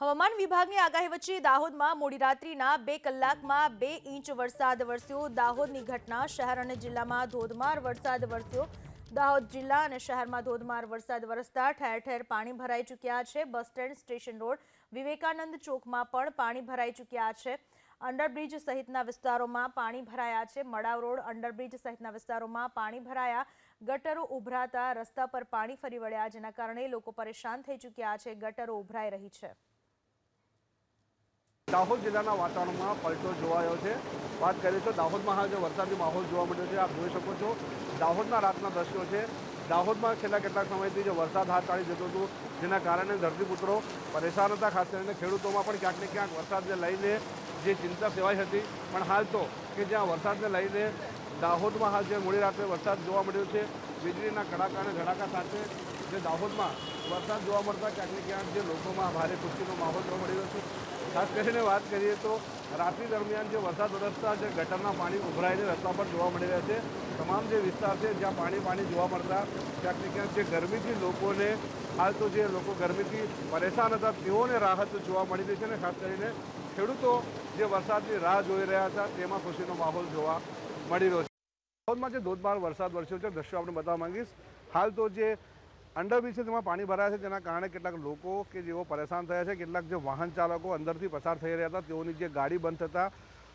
હવામાન વિભાગની આગાહી વચ્ચે દાહોદમાં મોડી રાત્રિના બે કલાકમાં બે ઇંચ વરસાદ વરસ્યો. દાહોદની ઘટના શહેર અને જિલ્લામાં ધોધમાર વરસાદ વરસ્યો. દાહોદ જિલ્લા અને શહેરમાં ધોધમાર વરસાદ વરસતા ઠેર ઠેર પાણી ભરાઈ ચૂક્યા છે. Bus stand station road Vivekananda ચોકમાં પણ પાણી ભરાઈ ચૂક્યા છે. અંડરબ્રિજ સહિતના વિસ્તારોમાં પાણી ભરાયા છે. મડાવ રોડ અંડરબ્રિજ સહિતના વિસ્તારોમાં પાણી ભરાયા. ગટરો ઉભરાતા રસ્તા પર પાણી ફરી વળ્યા, જેના કારણે લોકો પરેશાન થઈ ચૂક્યા છે. ગટરો ઉભરાઈ રહી છે. દાહોદ જિલ્લાના વાતાવરણમાં પલટો જોવાયો છે. વાત કરીએ તો દાહોદમાં હાલ જે વરસાદી માહોલ જોવા મળ્યો છે, આપ જોઈ શકો છો. દાહોદના રાતના દ્રશ્યો છે. દાહોદમાં છેલ્લા કેટલાક સમયથી જે વરસાદ હાથ ચાલી જતો હતો, જેના કારણે ધરતીપુત્રો પરેશાન હતા, ખાસ કરીને ખેડૂતોમાં પણ ક્યાંક ને ક્યાંક વરસાદને લઈને જે ચિંતા સેવાઈ હતી. પણ હાલ તો કે જ્યાં વરસાદને લઈને દાહોદમાં હાલ જે મોડી રાત્રે વરસાદ જોવા મળ્યો છે, વીજળીના કડાકા અને ધડાકા સાથે જે દાહોદમાં વરસાદ જોવા મળતા ક્યાંક ક્યાંક જે લોકોમાં ભારે ખુશીનો માહોલ જોવા મળી રહ્યો છે. ખાસ કરીને વાત કરીએ તો રાત્રિ દરમિયાન જે વરસાદ વરસતા જે ગટરના પાણી ઉભરાઈને રસ્તા પર જોવા મળી રહ્યા છે. તમામ જે વિસ્તાર છે જ્યાં પાણી પાણી જોવા મળતા ક્યાંક ક્યાંક જે ગરમીથી લોકોને હાલ તો જે લોકો ગરમીથી પરેશાન હતા, તેઓને રાહત જોવા મળી રહી છે અને ખાસ કરીને ખેડૂતો જે વરસાદની રાહ જોઈ રહ્યા હતા, તેમાં ખુશીનો માહોલ જોવા મળી રહ્યો છે. દાહોદમાં જે ધોધમાર વરસાદ વરસ્યો છે, દ્રશ્યો આપણે બતાવવા માંગીશ. હાલ તો જે અંડરબ્રિજ છે, તેમાં પાણી ભરાયા છે તેના કારણે કેટલાક લોકો કે જેઓ પરેશાન થયા છે, કેટલાક જે વાહન ચાલકો અંદરથી પસાર થઈ રહ્યા હતા, તેઓની જે ગાડી બંધ થતાં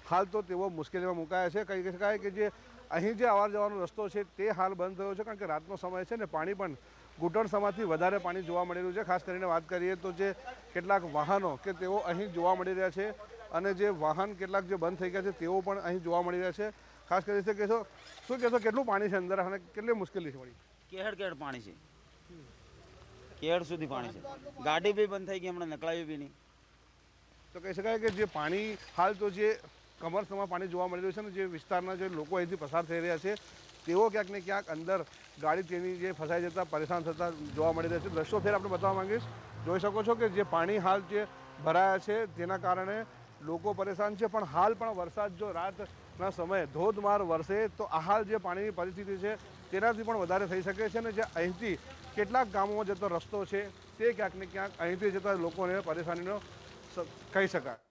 હાલ તો તેઓ મુશ્કેલીમાં મુકાયા છે. કહી શકાય કે જે અહીં જે અવાર જવાનો રસ્તો છે, તે હાલ બંધ થયો છે, કારણ કે રાતનો સમય છે ને પાણી પણ ઘૂંટણ સમાથી વધારે પાણી જોવા મળી રહ્યું છે. ખાસ કરીને વાત કરીએ તો જે કેટલાક વાહનો કે તેઓ અહીં જોવા મળી રહ્યા છે અને જે વાહન કેટલાક જે બંધ થઈ ગયા છે, તેઓ પણ અહીં જોવા મળી રહ્યા છે. ખાસ કરી છે કહેશો શું કહેશો કેટલું પાણી છે અંદર અને કેટલી મુશ્કેલી છે પડી કેહડ કેહડ પાણી છે. કેહડ સુધી પાણી છે. ગાડી બી બંધ થઈ ગઈ હમણાં નકળાવી બી નહીં. તો કહી શકાય કે જે પાણી હાલ તો જે કમરસમાં પાણી જોવા મળી રહ્યું છે ને જે વિસ્તારના જે લોકો અહીંથી પસાર થઈ રહ્યા છે તેઓ ક્યાંક ને ક્યાંક અંદર ગાડી તેની જે ફસાઈ જતા પરેશાન થતા જોવા મળી રહ્યા છે. દ્રશ્યો ફેર આપણે બતાવવા માંગીશ. જોઈ શકો છો કે જે પાણી હાલ જે ભરાયા છે તેના કારણે લોકો પરેશાન છે, પણ હાલ પણ વરસાદ જો રાતના સમયે ધોધમાર વરસે, તો હાલ જે પાણીની પરિસ્થિતિ છે, તેનાથી પણ વધારે થઈ શકે છે અને જે અહીંથી કેટલાક ગામોમાં જતો રસ્તો છે, તે ક્યાંક ને ક્યાંક અહીંથી જતા લોકોને પરેશાનીનો કહી શકાય.